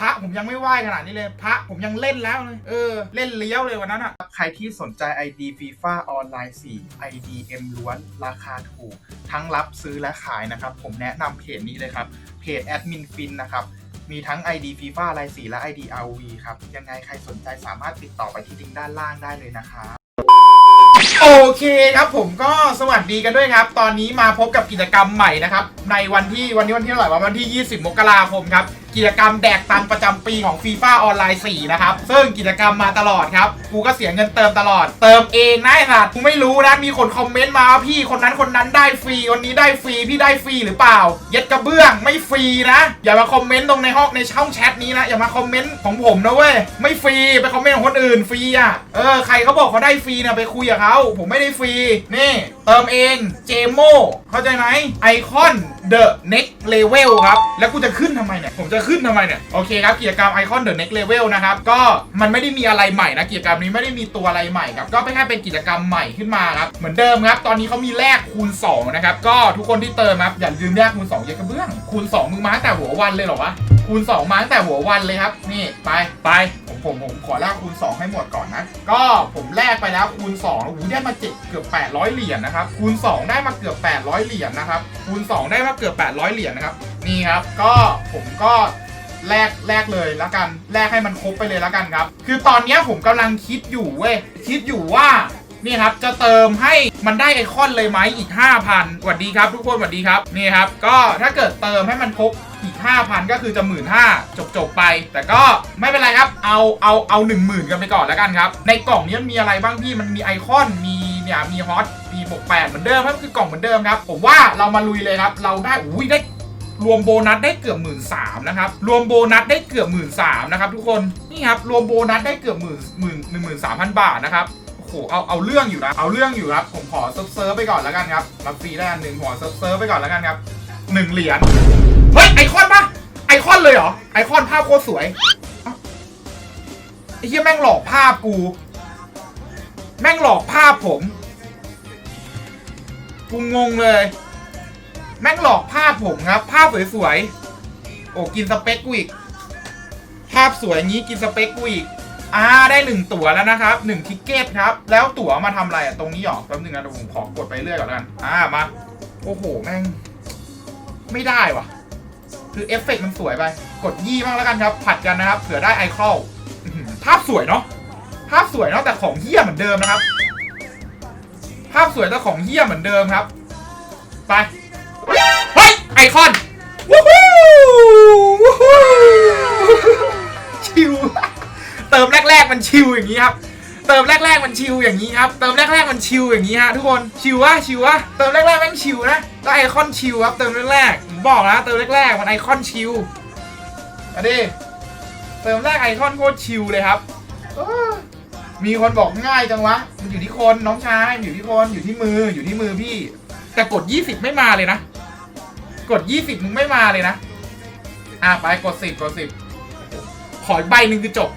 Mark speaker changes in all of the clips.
Speaker 1: พระผมยังไม่ไหว้ขนาดนี้เลย พระผมยังเล่นแล้วเลยเออ เล่นเลี้ยวเลยวันนั้นอะ
Speaker 2: ใครที่สนใจ ID FIFA ออนไลน์ 4 IDM ล้วนราคาถูก ทั้งรับซื้อและขายนะครับ ผมแนะนำเพจนี้เลยครับ เพจแอดมินฟินนะครับ มีทั้ง ID FIFA ราย4และ ID RV ครับ ยังไงใครสนใจสามารถติดต่อไปที่ลิงก์ด้านล่างได้เลยนะครับ
Speaker 1: โอเคครับผมก็สวัสดีกันด้วยครับ ตอนนี้มาพบกับกิจกรรมใหม่นะครับ ในวันที่วันนี้วันที่เท่าไหร่วันที่ 20 มกราคมครับ กิจกรรมแดกตังประจำปีของ FIFA ออนไลน์4นะครับ ซึ่งกิจกรรมมาตลอดครับ กูก็เสียเงินเติมตลอด เติมเองนะไอ้สัตว์กูไม่รู้นะ มีคนคอมเมนต์มาว่าพี่คนนั้นคนนั้นได้ฟรีคนนี้ได้ฟรี พี่ได้ฟรีหรือเปล่า เย็ดกระเบื้องไม่ฟรีนะ อย่ามาคอมเมนต์ตรงในห้องในช่องแชทนี้นะ อย่ามาคอมเมนต์ของผมนะเว้ย ไม่ฟรีไปคอมเมนต์ของคนอื่นฟรีอะ เออใครเขาบอกเขาได้ฟรีเนี่ยไปคุยกับเขาผมไม่ได้ฟรี นี่ เติมเอง เจโมเข้าใจไหมไอคอน The Next Level ครับ แล้วกูจะขึ้นทำไมเนี่ย ผมจะขึ้นทำไมเนี่ย โอเคครับกิจกรรมไอคอน The Next Level นะครับ ก็มันไม่ได้มีอะไรใหม่นะกิจกรรมนี้ไม่ได้มีตัวอะไรใหม่ครับ ก็เป็นแค่เป็นกิจกรรมใหม่ขึ้นมาครับ เหมือนเดิมครับ ตอนนี้เขามีแลกคูณ 2 นะครับ ก็ทุกคนที่เติมครับอย่าลืมแลกคูณ2เยอะกระเบื้องคูณ 2 มึงมาตั้งแต่หัววันเลยเหรอวะคูณ2มาตั้งแต่หัววันเลยครับ นี่ไปไป ผมผมขอแลกคูณ 2 ให้หมดก่อนนะ ก็ผมแลกไปแล้วคูณ2โอ้โหได้มาเจ็ดเกือบ 800 เหรียญนะครับ คูณ 2 ได้มาเกือบ 800 เหรียญนะครับ คูณ 2 ได้มาเกือบ 800 เหรียญนะครับ นี่ครับ ก็ผมก็แลกแลกเลยแล้วกัน แลกให้มันครบไปเลยแล้วกันครับ คือตอนนี้ผมกำลังคิดอยู่เว้ย คิดอยู่ว่านี่ครับ จะเติมให้มันได้ไอคอนเลยไหมอีก 5,000สวัสดีครับทุกคนสวัสดีครับ นี่ครับ ก็ถ้าเกิดเติมให้มันครบ อีก 5,000 ก็คือจะหมื่นห้าจบจบๆไป แต่ก็ไม่เป็นไรครับ เอาเอาเอา1 0,000กันไปก่อนแล้วกันครับ ในกล่องนี้มันมีอะไรบ้างพี่มันมีไอคอนมีเนี่ยมีฮอตมีบวก8เหมือนเดิมครับคือกล่องเหมือนเดิมครับ ผมว่าเรามาลุยเลยครับ เราได้อุ้ยได้รวมโบนัสได้เกือบหมื่นสามนะครับ รวมโบนัสได้เกือบหมื่นสามนะครับทุกคนนี่ครับรวมโบนัสได้เกือบหมื่นหมื่นหนึ่งหมื่นสามพันบาทนะครับโอ้โหเอาเอาเรื่องอยู่นะเอาเรื่องอยู่ครับผมขอเซิร์ฟเซิร์ฟไปก่อนแล้วกันครับรับฟรีได้อันหนึ่งขอเซิร์ฟเซิร์ฟไปก่อนแล้วกันครับหนึ่งเหรียญ เฮ้ยไอคอนปะไอคอนเลยเหรอ ไอคอนภาพโคตรสวยไอ้เหี้ยแม่งหลอกภาพกู แม่งหลอกภาพผม กูงงเลย แม่งหลอกภาพผมครับ ภาพสวยๆ โอ้กินสเปคกูอีก ภาพสวยงนี้กินสเปคกูอีกอ่าได้หนึ่งตั๋วแล้วนะครับหนึ่งทิกเก็ตครับ แล้วตั๋วมาทำอะไรอะตรงนี้หรอแป๊บนึงนะเดี๋ยวผมขอกดไปเรื่อยก่อนแล้วกัน อ่ามา โอ้โห แม่ง ไม่ได้ว่ะ คือเอฟเฟกต์มันสวยไป กดยี่บ้างแล้วกันครับ ผัดกันนะครับ เผื่อได้ไอคอลภาพสวยเนาะ ภาพสวยเนาะแต่ของเฮี้ยเหมือนเดิมนะครับ ภาพสวยแต่ของเฮี้ยเหมือนเดิมครับ ไป เฮ้ย ไอคอน วู้ฮู้วู้ฮู้ชิว เติมแรก ๆ มันชิวอย่างนี้ครับ เติมแรกๆมันชิวอย่างนี้ครับ เติมแรกๆมันชิวอย่างนี้ฮะทุกคน ชิววะชิววะเติมแรกๆแม่งชิวนะแล้วไอคอนชิวครับ เติมแรกๆผมบอกนะเติมแรกๆมันไอคอนชิวมาดิเติมแรกไอคอนโคตรชิวเลยครับ มีคนบอกง่ายจังวะ มันอยู่ที่คนน้องชายอยู่ที่คนอยู่ที่มืออยู่ที่มือพี่ แต่กด 20 ไม่มาเลยนะ กด 20มึงไม่มาเลยนะ อะไปกด 10 กด 10 ขอใบหนึ่งคือจบ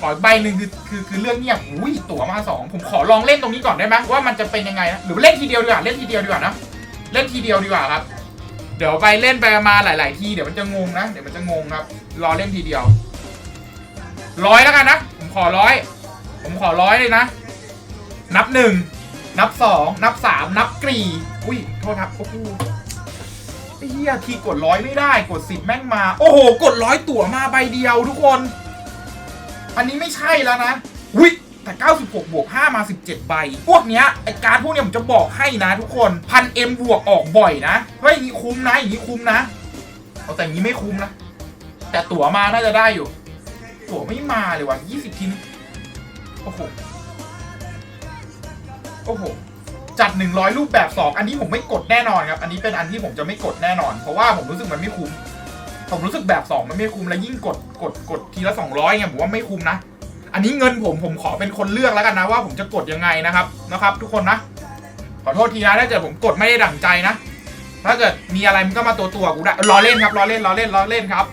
Speaker 1: ขอใบหนึ่งคือคือคือเรื่องเงียบอุ้ยตั๋วมาสองผมขอลองเล่นตรงนี้ก่อนได้ไหมว่ามันจะเป็นยังไงนะหรือเล่นทีเดียวดีกว่าเล่นทีเดียวดีกว่านะเล่นทีเดียวดีกว่าครับ เดี๋ยวไปเล่นไปมาหลาย ๆ ทีเดี๋ยวมันจะงงนะเดี๋ยวมันจะงงครับ รอเล่นทีเดียวร้อยแล้วกันนะผมขอร้อยผมขอร้อยเลยนะ นับหนึ่งนับสองนับสามนับกรีอุ้ยโทษครับโอ้โหเฮียทีกดร้อยไม่ได้กดสิบแม่งมา โอ้โห กดร้อยตั๋วมาใบเดียวทุกคน อันนี้ไม่ใช่แล้วนะอุ้ยแต่ 96 บวก 5 มา 17 ใบ พวกเนี้ย ไอการ์ดพวกเนี้ยผมจะบอกให้นะทุกคนพันเอ็มบวกออกบ่อยนะเฮ้ยอย่างนี้คุ้มนะ อย่างนี้คุ้มนะ เอาแต่อย่างนี้ไม่คุ้มนะ แต่ตั๋วมาน่าจะได้อยู่ ตั๋วไม่มาเลยว่ะ 20ทีมโอ้โห โอ้โห จัด 100 รูปแบบ2อันนี้ผมไม่กดแน่นอนครับ อันนี้เป็นอันที่ผมจะไม่กดแน่นอน เพราะว่าผมรู้สึกมันไม่คุ้ม ผมรู้สึกแบบ 2 มันไม่คุ้มแล้วยิ่งกดกดกดทีละ 200ไงผมว่าไม่คุ้มนะ อันนี้เงินผมผมขอเป็นคนเลือกแล้วกันนะว่าผมจะกดยังไงนะครับนะครับ ทุกคนนะ ขอโทษทีนะถ้าเกิดผมกดไม่ได้ดั่งใจนะ ถ้าเกิดมีอะไรมันก็มาตัวตัวกูได้รอเล่นครับรอเล่นรอเล่นรอเล่นครับ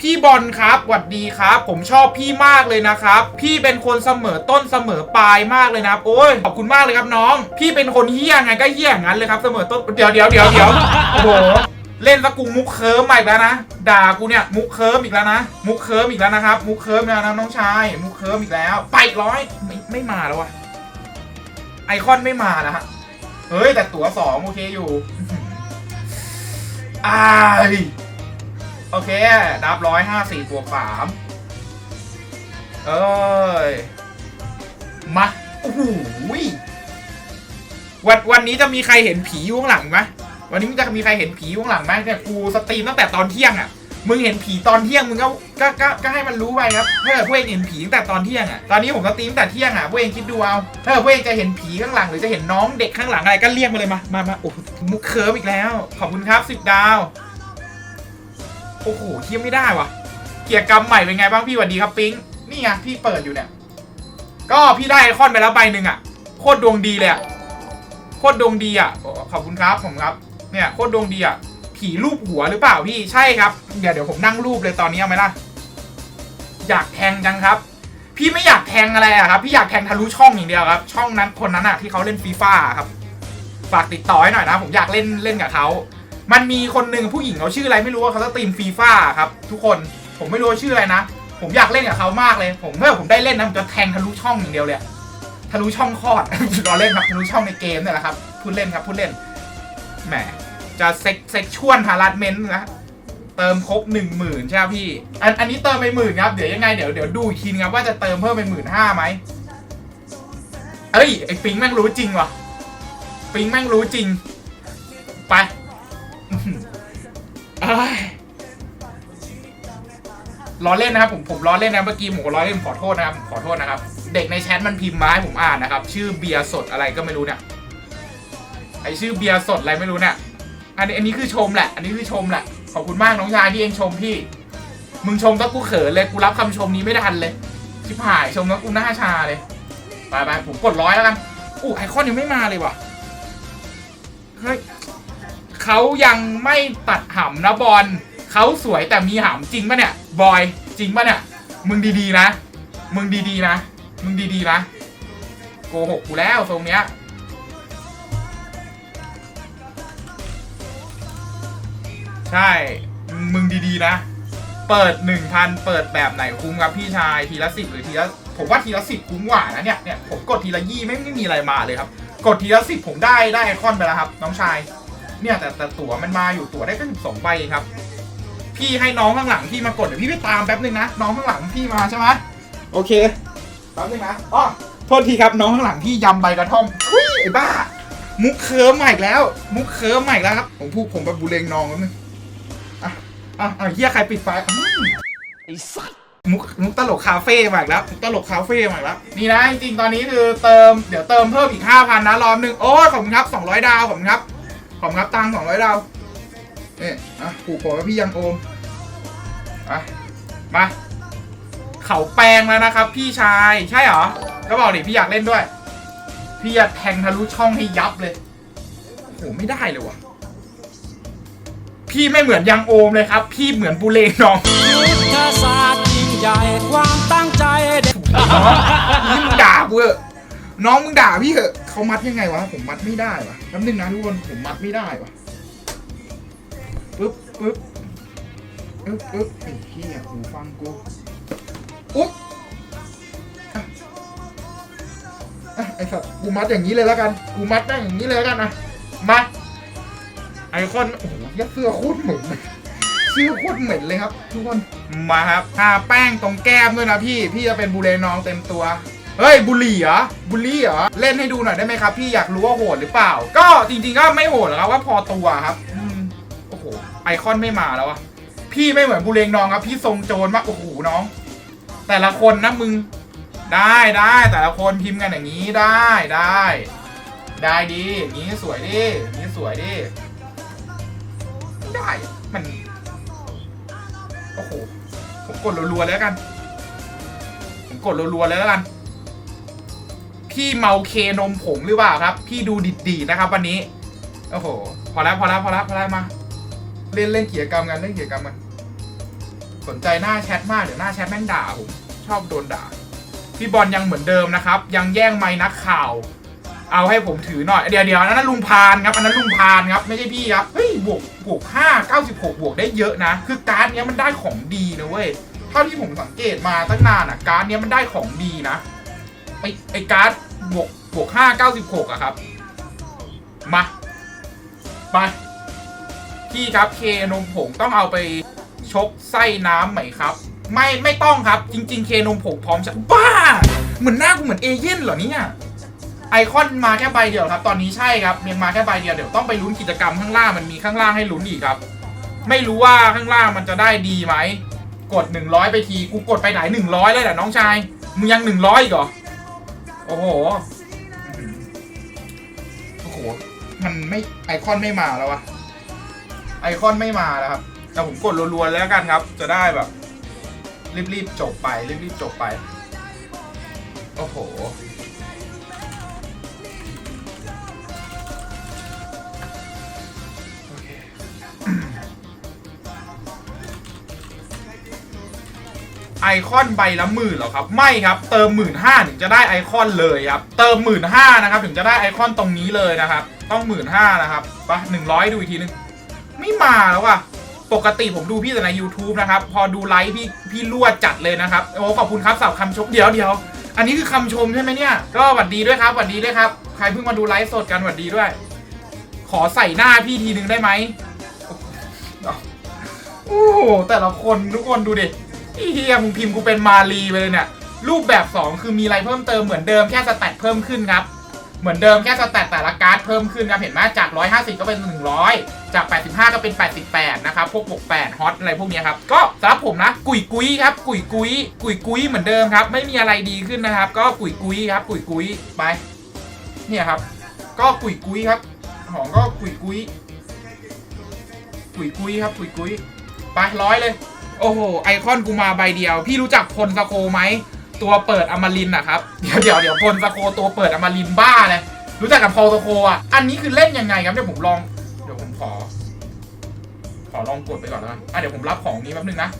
Speaker 1: พี่บอลครับหวัดดีครับ ผมชอบพี่มากเลยนะครับ พี่เป็นคนเสมอต้นเสมอปลายมากเลยนะครับโอ้ยขอบคุณมากเลยครับน้อง พี่เป็นคนเฮี้ยไงก็เฮี้ยอย่างนั้นเลยครับเสมอต้นเดี๋ยวเดี๋ยวเดี๋ยวเดี๋ยวโอ้โห เล่นสกูมุกเคิร์มอีกแล้วนะ ด่ากูเนี่ยมุกเคิร์มอีกแล้วนะ มุกเคิร์มอีกแล้วนะครับ มุกเคิร์มอีกแล้วนะน้องชาย มุกเคิร์มอีกแล้ว ไปร้อยไม่ไม่มาแล้ววะไอคอนไม่มาแล้วฮะ เฮ้ย แต่ตั๋วสองโอเคอยู่อายโอเคนับร้อยห้าสี่บวกสามเอ้ย มาโอ้โหวันวันนี้จะมีใครเห็นผีอยู่ข้างหลังไหม วันนี้มันจะมีใครเห็นผีข้างหลังไหมเนี่ยกูสตรีมตั้งแต่ตอนเที่ยงอะมึงเห็นผีตอนเที่ยงมึงก็ก็ก็ก็ให้มันรู้ไปครับถ้าเกิดพวกเองเห็นผีตั้งแต่ตอนเที่ยงอะตอนนี้ผมสตรีมตั้งแต่เที่ยงอะพวกเองคิดดูเอาถ้าเกิดพวกเองจะเห็นผีข้างหลังหรือจะเห็นน้องเด็กข้างหลังอะไรก็เรียกมาเลยมามามาโอ้มุกเคิร์ฟอีกแล้ว ขอบคุณครับสิบดาวโอ้โหเทียมไม่ได้วะเกียร์กรรมใหม่เป็นไงบ้างพี่วัสดีครับปิงนี่ไงพี่เปิดอยู่เนี่ยก็พี่ได้ไอคอนไปแล้วใบหนึ่งอะโคตรดวงดีเลยอะโคตรดวงดีอะขอบคุณครับผมครับ เนี่ยโคตรดวงดีอะผีรูปหัวหรือเปล่าพี่ใช่ครับเดี๋ยวเดี๋ยวผมนั่งรูปเลยตอนนี้เอาไหมล่ะอยากแทงจังครับ พี่ไม่อยากแทงอะไรอะครับ พี่อยากแทงทะลุช่องอย่างเดียวครับ ช่องนั้นคนนั้นอะที่เขาเล่นฟีฟ่าครับ ฝากติดต่อให้หน่อยนะ ผมอยากเล่นเล่นกับเขามันมีคนหนึ่งผู้หญิงเขาชื่ออะไรไม่รู้ว่าเขาจะตีมฟีฟ่าครับ ทุกคนผมไม่รู้ชื่ออะไรนะผมอยากเล่นกับเขามากเลย ผมเมื่อผมได้เล่นนะผมจะแทงทะลุช่องอย่างเดียวเลยทะลุช่องคลอดรอเล่นครับทะลุช่องในเกมเนี่ยแหละครับพูดเล่นครับพูดเล่นแหม จะเซ็กเซ็กชวนฮารัดเมนต์นะเติมครบหนึ่งหมื่นใช่ไหมพี่ อันอันนี้เติมไปหมื่นครับ เดี๋ยวยังไงเดี๋ยวเดี๋ยวดูอีกทีนครับว่าจะเติมเพิ่มไปหมื่นห้าไหมเอ้ยไอ้ปิงแม่งรู้จริงว่ะปิงแม่งรู้จริง ไปร้อหือเล้อเล่นนะครับผมผมล้อเล่นนะเมื่อกี้ผมก็ล้อเล่นขอโทษนะครับขอโทษนะครับ เด็กในแชทมันพิมพ์มาให้ผมอ่านนะครับ ชื่อเบียร์สดอะไรก็ไม่รู้เนี่ยไอชื่อเบียร์สดอะไรไม่รู้เนี่ย อันนี้อันนี้คือชมแหละ อันนี้คือชมแหละ ขอบคุณมากน้องชายที่เองชมพี่ มึงชมก็กูเขินเลย กูรับคำชมนี้ไม่ทันเลย ชิบหายชมแล้วกูหน้าชาเลย ไปไปผมกดร้อยแล้วกันอู้ไอคอนยังไม่มาเลยว่ะ เฮ้ยเขายังไม่ตัดหำนะบอลเขาสวยแต่มีหำจริงปะเนี่ย บอย จริงปะเนี่ย มึงดีๆนะ มึงดีๆนะ มึงดีๆนะ โกหกกูแล้วทรงเนี้ย ใช่ มึงดีๆนะ เปิด 1,000 เปิดแบบไหนคุ้มครับพี่ชายทีละสิบหรือทีละผมว่าทีละสิบคุ้มกว่านะเนี่ยเนี่ยผมกดทีละยี่ไม่ไม่มีอะไรมาเลยครับ กดทีละสิบผมได้ได้ไอคอนไปแล้วครับ น้องชาย เนี่ยแต่แต่ตั๋วมันมาอยู่ตั๋วได้แค่สิบสองใบเองครับ พี่ให้น้องข้างหลังพี่มากดเดี๋ยวพี่ไปตามแป๊บนึงนะน้องข้างหลังพี่มาใช่ไหมโอเคแป๊บนึงนะอ๋อโทษทีครับน้องข้างหลังพี่ยำใบกระท่อมทุยไอ้บ้า มุกเคิร์มใหม่อีกแล้ว มุกเคิร์มใหม่อีกแล้วครับผมพูดผมแบบบุเรงนองแป๊บนึง อะอะอะเฮียใครปิดไฟอืม
Speaker 3: ไอ้สัส
Speaker 1: มุกมุกตลกคาเฟ่มาอีกแล้วมุกตลกคาเฟ่มาอีกแล้วนี่นะจริงๆตอนนี้คือเติมเดี๋ยวเติมเพิ่มอีก5,000นะรอบหนึ่งโอ้ยขอบคุณครับ200 ดาวขอบคุณครับขอบคุณครับตังค์200ดาวนี่อะผูกโผล่กับพี่ยังโอมอะมาเขาแปลงแล้วนะครับ พี่ชายใช่เหรอก็บอกดิพี่อยากเล่นด้วย พี่จะแทงทะลุช่องให้ยับเลยโอ้โหไม่ได้เลยว่ะ พี่ไม่เหมือนยังโอมเลยครับ พี่เหมือนบุเรงน้อง
Speaker 3: ยุทธศาสตร์ยิ่งใหญ่ความตั้งใจเด็ด
Speaker 1: น้องนี่มึงด่ากูเหอะน้องมึงด่าพี่เหอะเขามัดยังไงวะ ผมมัดไม่ได้วะแป๊บนึงนะทุกคนผมมัดไม่ได้วะปึ๊บปึ๊บปึ๊บปึ๊บไอ้เหี้ยหูฟังกูอุ๊บอะอะไอ้สัตว์กูมัดอย่างนี้เลยแล้วกัน กูมัดแม่งอย่างนี้เลยแล้วกันนะมา ไอคอนโอ้โหเหี้ยเสื้อโคตรเหม็นเลยเสื้อโคตรเหม็นเลยครับ ทุกคนมาครับทาแป้งตรงแก้มด้วยนะพี่ พี่จะเป็นบุเรนองเต็มตัวเฮ้ยบุหรี่เหรอบุหรี่เหรอเล่นให้ดูหน่อยได้ไหมครับ พี่อยากรู้ว่าโหดหรือเปล่า ก็จริงๆก็ไม่โหดหรอกครับว่าพอตัวครับอืมโอ้โหไอคอนไม่มาแล้วอะพี่ไม่เหมือนบุเรงนองครับ พี่ทรงโจรมากโอ้โหน้อง แต่ละคนนะมึง ได้ได้แต่ละคนพิมพ์กันอย่างนี้ได้ได้ ได้ดีอย่างนี้สวยดิอย่างนี้สวยดิ ได้มันโอ้โหผมกดรัวๆแล้วกัน ผมกดรัวๆแล้วกัน พี่เมาเคนมผงหรือเปล่าครับ พี่ดูดีๆนะครับ วันนี้ โอ้โห พอแล้วพอแล้วพอแล้วพอแล้วมา เล่นเล่นกิจกรรมกันเล่นกิจกรรมกัน สนใจหน้าแชทมากเดี๋ยวหน้าแชทแม่งด่าผมชอบโดนด่า พี่บอลยังเหมือนเดิมนะครับ ยังแย่งไม้นักข่าว เอาให้ผมถือหน่อย เดี๋ยวเดี๋ยวอันนั้นลุงพานครับอันนั้นลุงพานครับไม่ใช่พี่ครับเฮ้ยบวกบวกห้าเก้าสิบหกบวกได้เยอะนะ คือการ์ดเนี้ยมันได้ของดีนะเว้ยเท่าที่ผมสังเกตมาตั้งนานอะการ์ดเนี้ยมันได้ของดีนะไอไอการ์ดบวกบวกห้าเก้าสิบหกอะครับมาไปพี่ครับเคนมผงต้องเอาไปชกไส้น้ำไหมครับ ไม่ไม่ต้องครับ จริง ๆ เคนมผงพร้อมจะบ้า เหมือนหน้ากูเหมือนเอเย่นเหรอเนี่ย ไอคอนมาแค่ใบเดียวครับ ตอนนี้ใช่ครับยังมาแค่ใบเดียวเดี๋ยวต้องไปลุ้นกิจกรรมข้างล่างมันมีข้างล่างให้ลุ้นอีกครับ ไม่รู้ว่าข้างล่างมันจะได้ดีไหมกด 100 ไปทีกูกดไปไหน 100 เลยแหละน้องชายมึงยัง 100 อีกเหรอโอ้โหโอ้โหมันไม่ไอคอนไม่มาแล้ววะไอคอนไม่มาแล้วครับแต่ผมกดรัวๆแล้วกันครับ จะได้แบบ รีบๆจบไปรีบๆจบไป โอ้โห ไอคอนใบละหมื่นหรอครับ ไม่ครับ เติมหมื่นห้าถึงจะได้ไอคอนเลยครับ เติมหมื่นห้านะครับถึงจะได้ไอคอนตรงนี้เลยนะครับ ต้องหมื่นห้านะครับไปหนึ่งร้อยดูอีกทีนึง ไม่มาแล้วว่ะ ปกติผมดูพี่แต่ใน YouTube นะครับ พอดูไลฟ์พี่พี่รั่วจัดเลยนะครับ โอ้ขอบคุณครับสำหรับคำชมเดี๋ยวเดี๋ยว อันนี้คือคำชมใช่ไหมเนี่ย ก็หวัดดีด้วยครับหวัดดีด้วยครับ ใครเพิ่งมาดูไลฟ์สดกันหวัดดีด้วย ขอใส่หน้าพี่ทีนึงได้ไหมโอ้โหแต่ละคนทุกคนดูดิ เฮียมึงพิมพ์กูเป็นมาลีไปเลยเนี่ยรูปแบบ 2 คือมีอะไรเพิ่มเติมเหมือนเดิมแค่สแตทเพิ่มขึ้นครับ เหมือนเดิมแค่สแตทแต่ละการ์ดเพิ่มขึ้นครับเห็นไหมจาก 150 ก็เป็น 100 จาก 85 ก็เป็น 88 นะครับ พวกบวก8ฮอตอะไรพวกนี้ครับ ก็สำหรับผมนะ กุยกุยครับ กุยกุยกุยกุยเหมือนเดิมครับ ไม่มีอะไรดีขึ้นนะครับ ก็กุยกุยครับ กุยกุยไป เนี่ยครับ ก็กุยกุยครับของก็กุยกุยกุยกุยครับ กุยกุยไปร้อยเลย โอ้โห ไอคอนกูมาใบเดียว พี่รู้จักพลสโคไหม ตัวเปิดอมารินอะครับ เดี๋ยวเดี๋ยวเดี๋ยวพลสโคตัวเปิดอมารินบ้าเลย รู้จักกับพลสโคอะ อันนี้คือเล่นยังไงครับ เดี๋ยวผมลอง เดี๋ยวผมขอ ขอลองกดไปก่อนแล้วกันอะเดี๋ยวผมรับของนี้แป๊บนึงนะ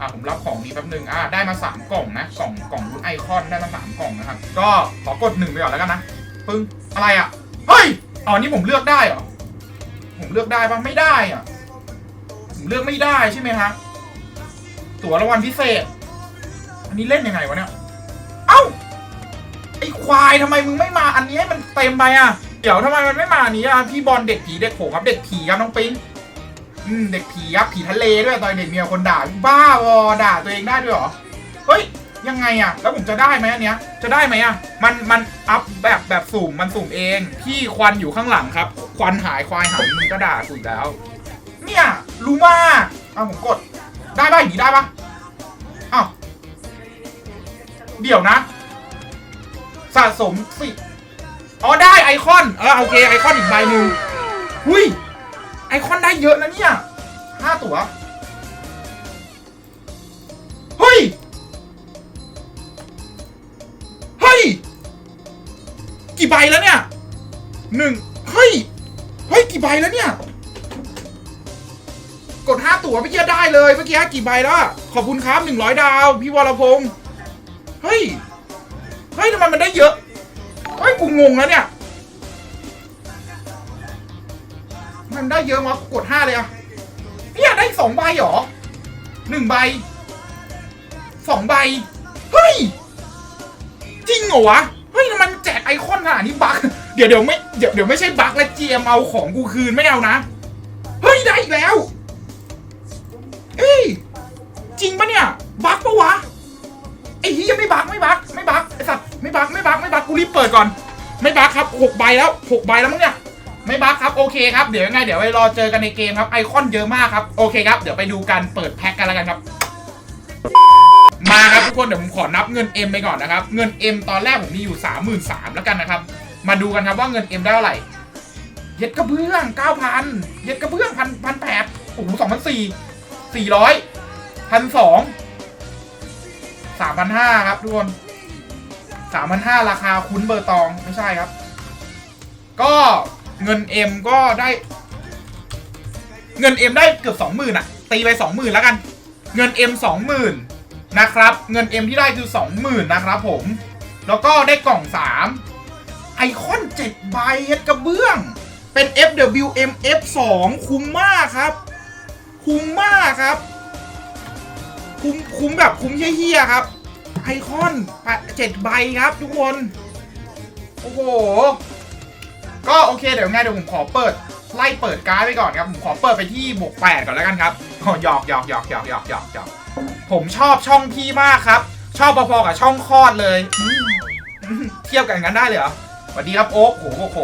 Speaker 1: อะผมรับของนี้แป๊บนึง อะได้มาสามกล่องนะ กล่องกล่องรุ่นไอคอนได้มาสามกล่องนะครับ ก็ขอกดหนึ่งไปก่อนแล้วกันนะ ปึ้ง อะไรอะ เฮ้ย อ๋อนี่ผมเลือกได้เหรอ ผมเลือกได้ปะไม่ได้อะ ผมเลือกไม่ได้ใช่ไหมฮะ ตั๋วรางวัลพิเศษ อันนี้เล่นยังไงวะเนี่ย เอ้า ไอควายทำไมมึงไม่มาอันนี้ให้มันเต็มไปอะ เดี๋ยวทำไมมันไม่มาอันนี้อะ พี่บอลเด็กผีเด็กโขงครับเด็กผีครับน้องปิ๊งอืมเด็กผีครับผีทะเลด้วยตอนเด็กเมียคนด่าบ้าวอด่าตัวเองได้ด้วยเหรอ เฮ้ยยังไงอะแล้วผมจะได้ไหมอันเนี้ย จะได้ไหมอะมันมันอัพแบบแบบสุ่มมันสุ่มเอง พี่ควันอยู่ข้างหลังครับ ควันหายควายหายมึงก็ด่ากูอีกแล้ว เนี่ยรู้มากอะผมกด ได้ป่ะอย่างนี้ได้ป่ะอ้าวเดี๋ยวนะ สะสมสิอ๋อได้ไอคอน เออโอเคไอคอนอีกใบหนึ่งหุยไอคอนได้เยอะนะเนี่ยห้าตัวเฮ้ย เฮ้ย กี่ใบแล้วเนี่ยหนึ่งเฮ้ย เฮ้ย กี่ใบแล้วเนี่ย กดห้าตั๋วเมื่อกี้ได้เลยเมื่อกี้กี่ใบแล้วขอบคุณครับหนึ่งร้อยดาว พี่วรพงศ์เฮ้ย เฮ้ยทำไมมันได้เยอะ เฮ้ย กูงงแล้วเนี่ย มันได้เยอะมากกดห้าเลยอะเนี่ยได้สองใบหรอหนึ่งใบสองใบ เฮ้ย จริงเหรอวะ เฮ้ยทำไมมันแจกไอคอนขนาดนี้บั๊กเดี๋ยวเดี๋ยวไม่เดี๋ยวเดี๋ยวไม่ใช่บั๊กและเจมเอาของกูคืนไม่เอานะ เฮ้ย ได้อีกแล้ว เอ้ย จริงปะเนี่ย บั๊กปะวะ ไอ้เฮียไม่บั๊กไม่บั๊กไม่บั๊กไอ้สัตว์ไม่บั๊กไม่บั๊กไม่บั๊กกูรีบเปิดก่อน ไม่บั๊กครับหกใบแล้วหกใบแล้วมั้งเนี่ย ไม่บั๊กครับโอเคครับ เดี๋ยวยังไงเดี๋ยวไปรอเจอกันในเกมครับไอคอนเยอะมากครับโอเคครับ เดี๋ยวไปดูการเปิดแพ็คกันแล้วกันครับ มาครับทุกคนเดี๋ยวผมขอนับเงิน M ไปก่อนนะครับ เงิน M ตอนแรกผมมีอยู่ 3 3 0 0 0แล้วกันนะครับ มาดูกันครับว่าเงิน M ได้เท่าไหร่เย็ดกระเบื้อง9,000เย็ดกระเบื้องพันพันแปดโอ้โหสองพันสี่ สี่ร้อยพันสองสามพันห้าครับทุกคนสามพันห้าราคาคุ้นเบอร์ตองไม่ใช่ครับ ก็เงิน M ก็ได้ เงิน M ได้เกือบสองหมื่นอะตีไปสองหมื่นแล้วกัน เงิน M สองหมื่นนะครับ เงิน M ที่ได้คือสองหมื่นนะครับผม แล้วก็ได้กล่องสามไอคอน7ใบเฮ็ดกระเบื้อง เป็น FWM F2 คุ้มมากครับ คุ้มมากครับ คุ้มคุ้มแบบคุ้มเฮี้ยๆครับ ไอคอนเจ็ดใบครับทุกคน โอ้โห ก็โอเคเดี๋ยวไงเดี๋ยวผมขอเปิด ไล่เปิดการ์ดไปก่อนครับ ผมขอเปิดไปที่บวกแปดก่อนแล้วกันครับขอหยอกหยอกหยอกหยอกหยอกหยอกหยอกผมชอบช่องพี่มากครับ ชอบพอๆกับช่องคลอดเลย เทียบกันอย่างนั้นได้เลยเหรอสวัสดีครับโอ๊คโหโหโห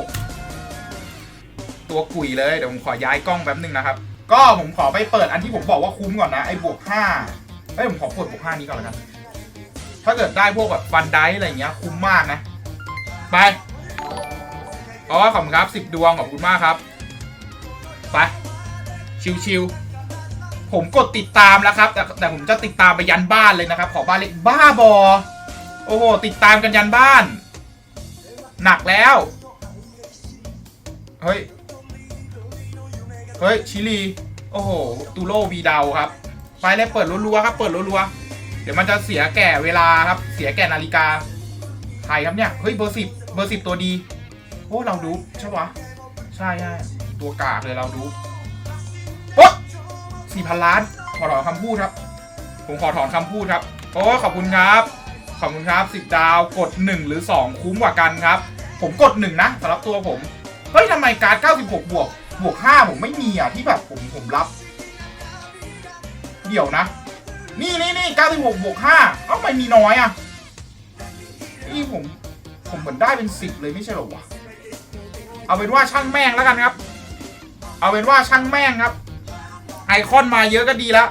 Speaker 1: ตัวกุยเลยเดี๋ยวผมขอย้ายกล้องแป๊บนึงนะครับ ก็ผมขอไปเปิดอันที่ผมบอกว่าคุ้มก่อนนะไอ้บวกห้าเอ้ยผมขอเปิดบวกห้านี้ก่อนแล้วกันถ้าเกิดได้พวกแบบฟันไดอะไรอย่างเงี้ยคุ้มมากนะ ไปอ๋อขอบคุณครับสิบดวงขอบคุณมากครับ ไป ชิวๆผมกดติดตามแล้วครับ แต่แต่ผมจะติดตามไปยันบ้านเลยนะครับ ขอบ้านเล็กบ้าบอ โอ้โหติดตามกันยันบ้าน หนักแล้ว เฮ้ย เฮ้ยชิลีโอ้โหตูโรวีดาวครับ ไปเลยเปิดรัวๆครับเปิดรัวๆเดี๋ยวมันจะเสียแก่เวลาครับ เสียแก่นาฬิกาใครครับเนี่ยเฮ้ยเบอร์สิบเบอร์สิบตัวดีโอ้เราดูใช่ปะใช่ใช่ตัวกากเลยเราดูโอ้สี่พันล้านขอถอนคำพูดครับ ผมขอถอนคำพูดครับโอ้ขอบคุณครับ ขอบคุณครับสิบดาวกดหนึ่งหรือสองคุ้มกว่ากันครับ ผมกดหนึ่งนะสำหรับตัวผมเฮ้ยทำไมการ์ด96 บวก บวก5ผมไม่มีอะที่แบบผมผมรับ เดี๋ยวนะ นี่นี่นี่96บวก5เอ้าทำไมมีน้อยอะนี่ผมผมเหมือนได้เป็น10เลยไม่ใช่หรอวะเอาเป็นว่าช่างแม่งแล้วกันครับ เอาเป็นว่าช่างแม่งครับ ไอคอนมาเยอะก็ดีแล้ว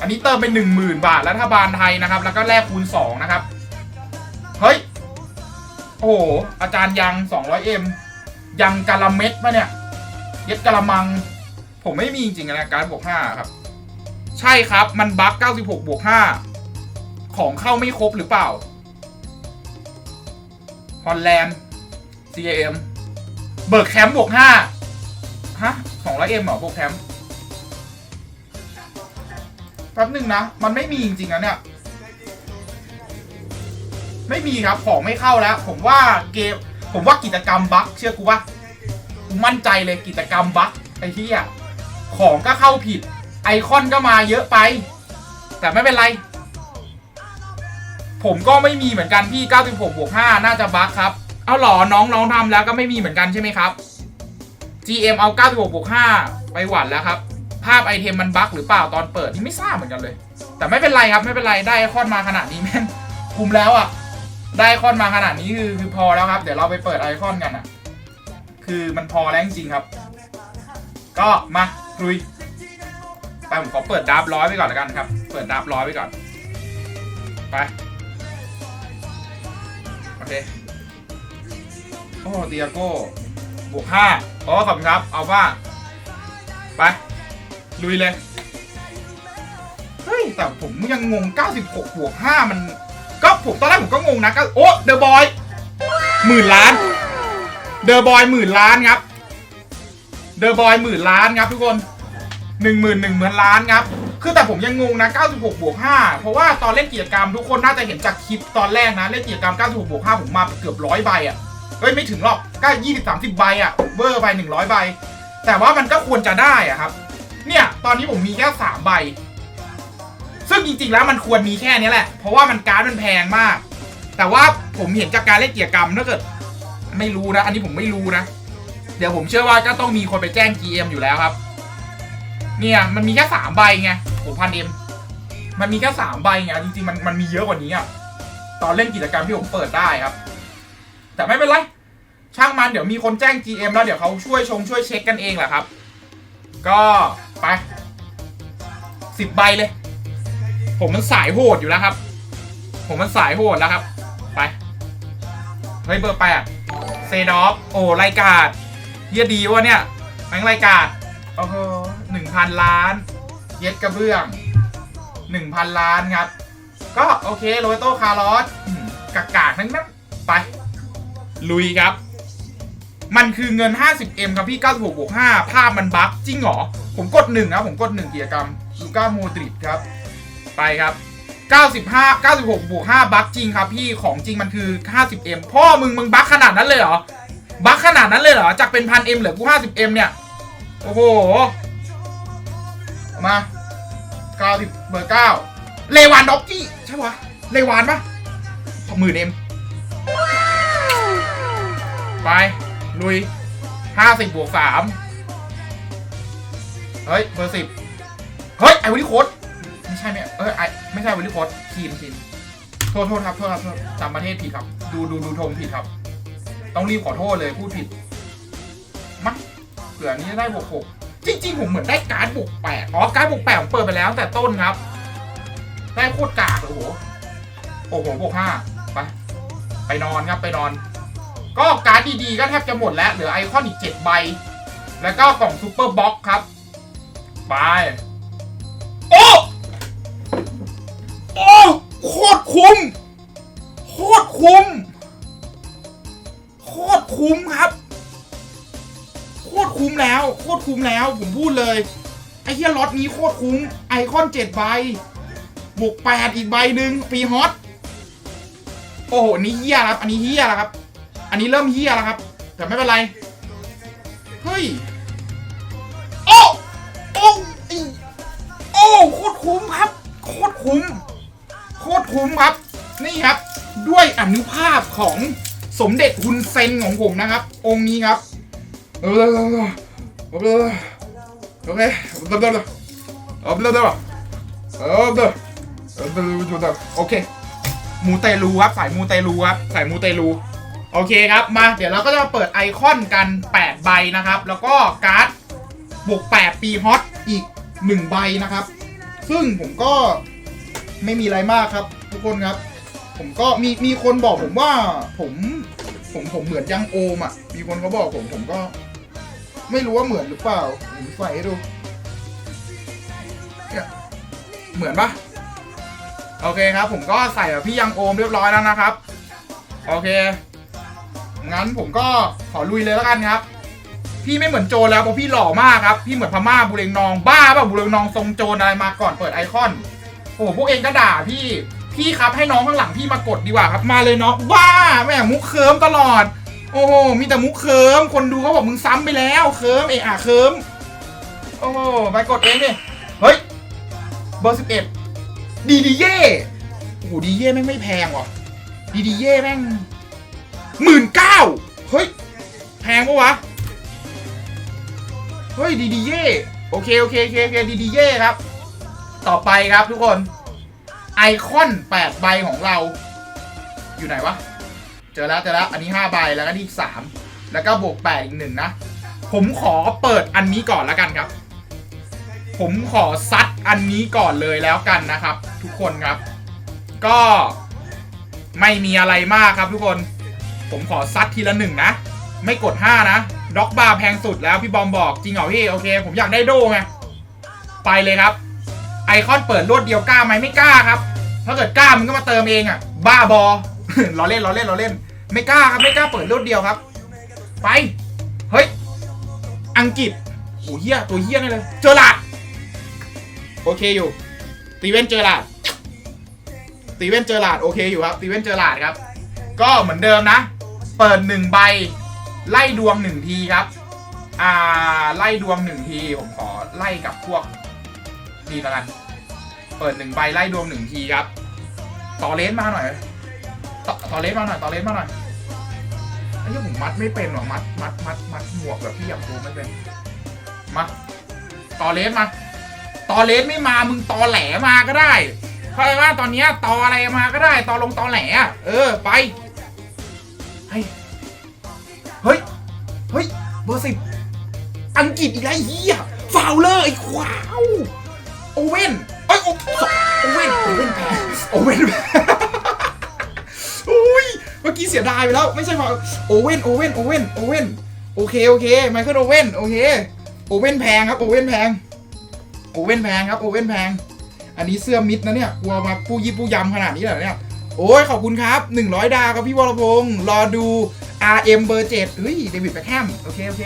Speaker 1: อันนี้เติมเป็น10,000บาทรัฐบาลไทยนะครับ แล้วก็แลกคูณ2นะครับ เฮ้ย โอ้โหอาจารย์ยัง 200M ยังกะละเม็ดปะเนี่ย เย็ดกะละมัง ผมไม่มีจริงๆนะการบวก5ครับ ใช่ครับมันบั๊ก96บหกบวก5ของเข้าไม่ครบหรือเปล่าฮอลแลนด์ CAM เบิร์กแคมป์บวก5ฮะ 200M เหรอบวกแคมป์แป๊บหนึ่งนะ มันไม่มีจริงๆนะเนี่ย ไม่มีครับ ของไม่เข้าแล้ว ผมว่าเกม ผมว่ากิจกรรมบั๊กเชื่อกูว่า มั่นใจเลยกิจกรรมบั๊กไอ้ที่อะของก็เข้าผิด ไอคอนก็มาเยอะไป แต่ไม่เป็นไร ผมก็ไม่มีเหมือนกันพี่ 96บวก5น่าจะบั๊กครับ เอาหรอน้องน้องทำแล้วก็ไม่มีเหมือนกันใช่ไหมครับ GM เอา 96บวก5ไปหวั่นแล้วครับ ภาพไอเทมมันบั๊กหรือเปล่าตอนเปิดนี่ไม่ทราบเหมือนกันเลย แต่ไม่เป็นไรครับไม่เป็นไรได้ไอคอนมาขนาดนี้แม่งคุ้มแล้วอะได้ไอคอนมาขนาดนี้คือคือพอแล้วครับ เดี๋ยวเราไปเปิดไอคอนกันอะ คือมันพอแล้วจริงๆครับ ก็มาลุยไปผมขอเปิดดับร้อยไปก่อนแล้วกันครับ เปิดดับร้อยไปก่อน ไปโอเคโอ้เดียโก้บวกห้าอ๋อขอบคุณครับ เอาว่าไป ลุยเลย เฮ้ย แต่ผมยังงง 96 บวก 5 มัน ก็ผมตอนแรกผมก็งงนะก็โอ้เดอะบอยหมื่นล้าน เดอะบอยหมื่นล้านครับ เดอะบอยหมื่นล้านครับทุกคนหนึ่งหมื่นหนึ่งหมื่นล้านครับ คือแต่ผมยังงงนะ 96 บวก 5 เพราะว่าตอนเล่นกิจกรรมทุกคนน่าจะเห็นจากคลิปตอนแรกนะ เล่นกิจกรรม 96 บวก 5 ผมมาเกือบร้อยใบอะเฮ้ยไม่ถึงหรอกก็20 30 ใบอะเบอร์ไป 100 ใบ แต่ว่ามันก็ควรจะได้อะครับ เนี่ย ตอนนี้ผมมีแค่3ใบ ซึ่งจริงๆแล้วมันควรมีแค่นี้แหละ เพราะว่ามันการ์ดมันแพงมาก แต่ว่าผมเห็นจากการเล่นกิจกรรมถ้าเกิด ไม่รู้นะ อันนี้ผมไม่รู้นะ เดี๋ยวผมเชื่อว่าก็ต้องมีคนไปแจ้ง GM อยู่แล้วครับ เนี่ยมันมีแค่สามใบไงหกพันเอ็มมันมีแค่สามใบไงจริงๆมันมันมีเยอะกว่านี้อะตอนเล่นกิจกรรมที่ผมเปิดได้ครับ แต่ไม่เป็นไรช่างมันเดี๋ยวมีคนแจ้ง GM แล้วเดี๋ยวเขาช่วยชงช่วยเช็คกันเองแหละครับ ก็ไปสิบใบเลย ผมมันสายโหดอยู่แล้วครับ ผมมันสายโหดแล้วครับ ไป เฮ้ยเบอร์แปด เซดอฟโอ้รายการเฮียดีวะเนี่ยแม่งรายการโอ้โหหนึ่งพันล้าน เย็ดกระเบื้องหนึ่งพันล้านครับ ก็โอเคโรเบโตคาร์ลอสกากากๆทั้งนั้นไป ลุยครับ มันคือเงิน 50M ครับพี่ 96บวก5ภาพมันบั๊กจริงเหรอ ผมกดหนึ่งครับ ผมกดหนึ่งกิจกรรมลูก้าโมดริดครับ ไปครับ 95 96บวก5บัคจริงครับพี่ของจริงมันคือ 50m พ่อมึงมึงบัคขนาดนั้นเลยเหรอ บัคขนาดนั้นเลยเหรอ จากเป็นพัน M เหลือกู 50m เนี่ย โอ้โห มา 90 เบอร์ 9 เลวานด็อกกี้ ใช่ปะเลวานปะหมื่นเอ็มไป ลุย 50บวก3เฮ้ย เบอร์ 10 เฮ้ย ไอวอลี่โค้ด ไม่ใช่ไหมเออไอไม่ใช่ไอวอลี่โค้ดทีมทีมโทษโทษครับโทษครับโทษจำประเทศผิดครับ ดูดูดูธงผิดครับ ต้องรีบขอโทษเลยพูดผิดมาเผื่อนี้ได้บวกหกจริงๆผมเหมือนได้การ์ดบวกแปดอ๋อการ์ดบวกแปดผมเปิดไปแล้วแต่ต้นครับ ได้โคตรกากเลยโอ้โหโอ้โหบวกห้าไปไปนอนครับไปนอน ก็การ์ดดีๆก็แทบจะหมดแล้วเหลือไอคอนอีกเจ็ดใบ แล้วก็กล่องซูเปอร์บ็อกซ์ครับไป โอ้โคตรคุ้ม โคตรคุ้ม โคตรคุ้มครับ โคตรคุ้มแล้ว โคตรคุ้มแล้ว ผมพูดเลย ไอ้เฮียล็อตนี้โคตรคุ้ม ไอคอนเจ็ดใบ บวกแปดอีกใบหนึ่งฟรีฮอต โอ้โหอันนี้เฮียครับ อันนี้เฮียแล้วครับ อันนี้เริ่มเฮียแล้วครับ แต่ไม่เป็นไร เฮ้ย โอ้ โอ้โอ้ โคตรคุ้มครับ โคตรคุ้ม คุ้มครับ นี่ครับ ด้วยอนุภาพของสมเด็จฮุนเซนของผมนะครับ องค์นี้ครับโอเคโอเคโอเคโอเคโอเคโอเคมูเตลูครับสายมูเตลูครับสายมูเตลูโอเคครับมาเดี๋ยวเราก็จะเปิดไอคอนกัน 8 ใบนะครับ แล้วก็การ์ดบวก8ปีฮอตอีก 1 ใบนะครับ ซึ่งผมก็ไม่มีอะไรมากครับ ทุกคนครับ ผมก็มีมีคนบอกผมว่าผมผมผมเหมือนยังโอมอะ มีคนเขาบอกผมผมก็ ไม่รู้ว่าเหมือนหรือเปล่าผมใส่ให้ดูเหมือนปะโอเคครับ ผมก็ใส่แบบพี่ยังโอมเรียบร้อยแล้วนะครับ โอเค งั้นผมก็ขอลุยเลยแล้วกันครับ พี่ไม่เหมือนโจแล้วเพราะพี่หล่อมากครับ พี่เหมือนพม่าบุเรงนองบ้าป่ะบุเรงนองทรงโจอะไรมาก่อนเปิดไอคอนโอ้โหพวกเองก็ด่าพี่ พี่ครับให้น้องข้างหลังพี่มากดดีกว่าครับมาเลยเนาะบ้าแม่งมุกเคิร์มตลอด โอ้โหมีแต่มุกเคิร์มคนดูเขาบอกมึงซ้ำไปแล้วเคิร์มเอะอะเคิร์มโอ้โหไปกดเองดิเฮ้ยเบอร์สิบเอ็ดดีดีเย่โอ้โหดีเย่แม่งไม่แพงว่ะดีดีเย่แม่งหมื่นเก้าเฮ้ยแพงปะวะเฮ้ยดีดีเย่โอเคโอเคโอเคโอเคดีดีเย่ครับ ต่อไปครับทุกคน ไอคอนแปดใบของเรา อยู่ไหนวะ เจอแล้วเจอแล้วอันนี้ห้าใบแล้วก็นี่สามแล้วก็บวกแปดอีกหนึ่งนะ ผมขอเปิดอันนี้ก่อนแล้วกันครับ ผมขอซัดอันนี้ก่อนเลยแล้วกันนะครับ ทุกคนครับ ก็ไม่มีอะไรมากครับทุกคน ผมขอซัดทีละหนึ่งนะ ไม่กดห้านะด็อกบาร์แพงสุดแล้วพี่บอมบอกจริงเหรอพี่โอเค ผมอยากได้โดไงไปเลยครับ ไอคอนเปิดรวดเดียวกล้าไหมไม่กล้าครับ ถ้าเกิดกล้ามึงก็มาเติมเองอะ บ้าบอล้อเล่นล้อเล่นล้อเล่น ไม่กล้าครับไม่กล้าเปิดรวดเดียวครับ ไป เฮ้ย อังกฤษโอ้เฮียตัวเฮียนี่เลย เจอหลาดโอเคอยู่ ตีเว้นเจอหลาดตีเว้นเจอหลาดโอเคอยู่ครับ ตีเว้นเจอหลาดครับ ก็เหมือนเดิมนะ เปิดหนึ่งใบ ไล่ดวงหนึ่งทีครับ อ่า ไล่ดวงหนึ่งที ผมขอไล่กับพวก นี่ล้วกัน เปิดหนึ่งใบไล่ดวงหนึ่งทีครับ ต่อเลนมาหน่อย ต่อต่อเลนมาหน่อย ต่อเลนมาหน่อยไอ้เหี้ผมมัดไม่เป็นหรอมัดมัดมัดมัดหมวกแบบพี่อยากดูไม่เป็น มา ต่อเลนมา ต่อเลนไม่มา มึงต่อแหลมาก็ได้เข้าใจว่าตอนนี้ยตออะไรมาก็ได้ ต่อลงต่อแหลเออ ไปไอ้เฮ้ย เฮ้ย เบอร์สิบอังกฤษอีกแล้วเฮียฟาวเลอร์ไอ้ขวาว โอเว่นเอ้ยโอโอเว่นโอเว่นแพ้โอเว่นอุ้ยเมื่อกี้เสียดายไปแล้วไม่ใช่ฟาโอเว่นโอเว่นโอเว่นโอเว่นโอเคโอเคไมเคิลโอเว่นโอเคโอเว่นแพงครับโอเว่นแพงโอเว่นแพงครับโอเว่นแพง อันนี้เสื้อมิดนะเนี่ยกลัวมาปูยิบปูยำขนาดนี้เหรอเนี่ยโอ้ยขอบคุณครับ 100 ดาวครับพี่วรพงศ์รอดู RM เบอร์7เฮ้ยเดวิดแบ็คแฮมโอเคโอเค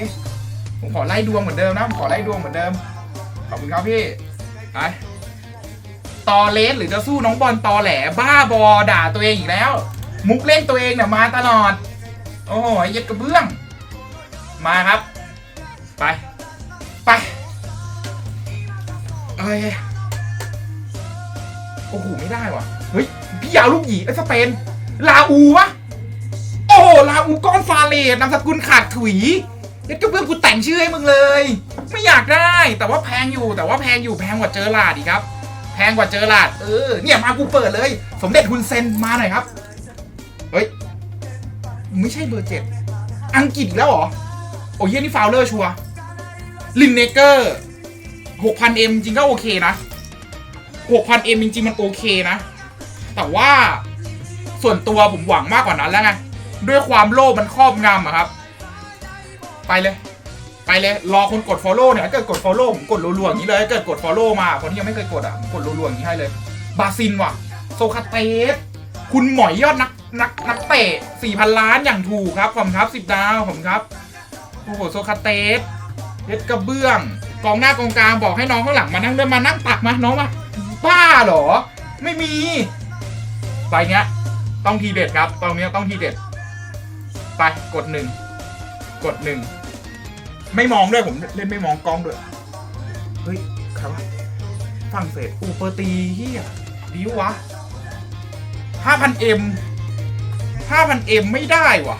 Speaker 1: ผมขอไล่ดวงเหมือนเดิมนะผมขอไล่ดวงเหมือนเดิมขอบคุณครับพี่ ไปตอเลสหรือจะสู้น้องบอลตอแหลบ้าบอด่าตัวเองอีกแล้ว มุกเล่นตัวเองเนี่ยมาตลอด โอ้โหเย็ดกระเบื้อง มาครับ ไป ไปเอ้ยโอ้โหไม่ได้ว่ะเฮ้ยพี่ยาวลูกหยีไอ้สเปนลาอูวะโอ้โหลาอูก้อนฟาเลตนามสกุลขาดถุย เย็ดกระเบื้องกูแต่งชื่อให้มึงเลย ไม่อยากได้ แต่ว่าแพงอยู่ แต่ว่าแพงอยู่แพงกว่าเจอหลาดอีกครับ แพงกว่าเจอหลาด เออ เนี่ยมากูเปิดเลย สมเด็จฮุนเซนมาหน่อยครับ เฮ้ย ไม่ใช่เบอร์เจ็ด อังกฤษแล้วเหรอ โอ้ยนี่ฟาวเลอร์ชัวร์ลินเนเกอร์หกพันเอ็มจริงก็โอเคนะหกพันเอ็มจริงๆมันโอเคนะ แต่ว่าส่วนตัวผมหวังมากกว่านั้นแล้วไง ด้วยความโลภมันครอบงำอะครับ ไปเลย ไปเลย รอคนกด follow เนี่ยเกิดกด follow ผมกดรัวๆอย่างนี้เลยเกิดกด follow มาคนที่ยังไม่เคยกดอะผมกดรัวๆอย่างนี้ให้เลย บาซินว่ะ โซคาเตส คุณหมอยยอดนักนักนักเตะ4,000ล้านอย่างถูกครับผมครับ10ดาวผมครับโอ้โหโซคาเตสเล็ดกระเบื้อง กองหน้ากองกลางบอกให้น้องข้างหลังมานั่งเดินมานั่งตักมาน้องมาบ้าเหรอ ไม่มีใบเนี้ยต้องทีเด็ดครับตรงนี้ต้องทีเด็ด ไปกดหนึ่งกดหนึ่ง ไม่มองด้วยผมเล่นไม่มองกล้องด้วย เฮ้ยครวะฝรั่งเศสอูเปอร์ตีเฮียดิววะห้าพันเอ็มห้าพันเอ็มไม่ได้วะ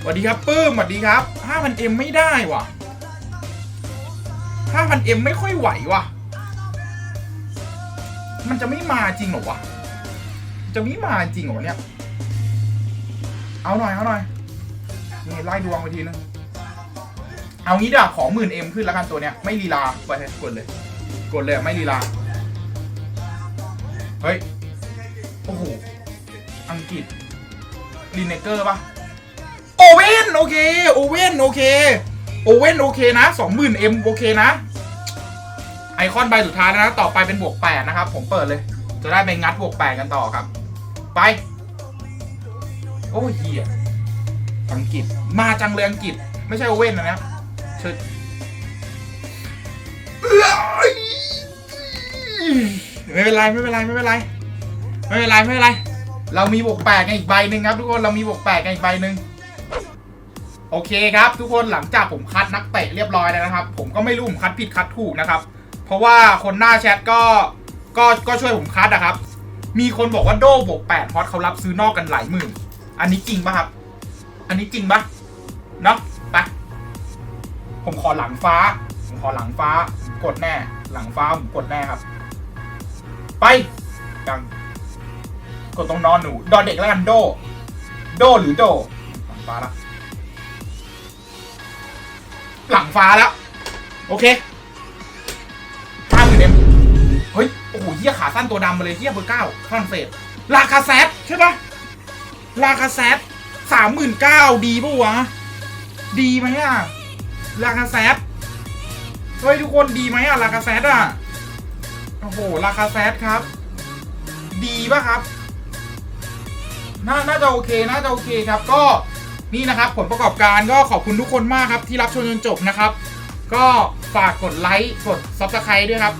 Speaker 1: สวัสดีครับปื้มสวัสดีครับห้าพันเอ็มไม่ได้วะห้าพันเอ็มไม่ค่อยไหววะมันจะไม่มาจริงหรอวะ จะไม่มาจริงหรอเนี่ย เอาหน่อย เอาหน่อย นี่ไล่ดวงไปทีนึง เอางี้ด่าขอหมื่นเอ็มขึ้นแล้วกันตัวเนี้ยไม่ลีลาไปกดเลย กดเลยไม่ลีลา เฮ้ย โอ้โห อังกฤษลินเนเกอร์ปะโอเว่นโอเค โอเว่นโอเค โอเว่นโอเคนะสองหมื่นเอ็มโอเคนะ ไอคอนใบสุดท้ายแล้วนะ ต่อไปเป็นบวกแปดนะครับ ผมเปิดเลย จะได้ไปงัดบวกแปดกันต่อครับ ไป โอ้เฮียอังกฤษ มาจังเลยอังกฤษ ไม่ใช่โอเว่นนะเนี่ย ชิญเอ้ยไม่เป็นไรไม่เป็นไรไม่เป็นไรไม่เป็นไรไม่เป็นไร เรามีบวกแปดกันอีกใบหนึ่งครับทุกคนเรามีบวกแปดกันอีกใบหนึ่งโอเคครับ ทุกคนหลังจากผมคัดนักเตะเรียบร้อยแล้วนะครับ ผมก็ไม่รู้ผมคัดผิดคัดถูกนะครับ เพราะว่าคนหน้าแชทก็ก็ก็ช่วยผมคัดนะครับ มีคนบอกว่าโดบวกแปดเพราะเขารับซื้อนอกกันหลายหมื่น อันนี้จริงปะครับ อันนี้จริงปะเนาะ ผมขอหลังฟ้า ผมขอหลังฟ้ผมกดแน่ หลังฟ้าผมกดแน่ครับ ไปยังกดตรงนอนหนู ดอเด็กแล้วกันโด โดหรือโด หลังฟ้าละหลังฟ้าแล้ว โอเคห้าหมื่นเอ็มเฮ้ย โอ้โหเฮียขาสั้นตัวดำมาเลยเฮียเบอร์เก้าฝรั่งเศสลาคาเซตใช่ปะลาคาเซตสามหมื่นเก้าดีปะวะ ดีไหมอะ ลาคาแซดเฮ้ยทุกคนดีไหมอะลาคาแซดอะโอ้โหลาคาแซดครับ ดีป่ะครับน่าน่าจะโอเคน่าจะโอเคครับก็นี่นะครับ ผลประกอบการก็ขอบคุณทุกคนมากครับที่รับชมจนจบนะครับ ก็ฝากกดไลค์กด Subscribe ด้วยครับ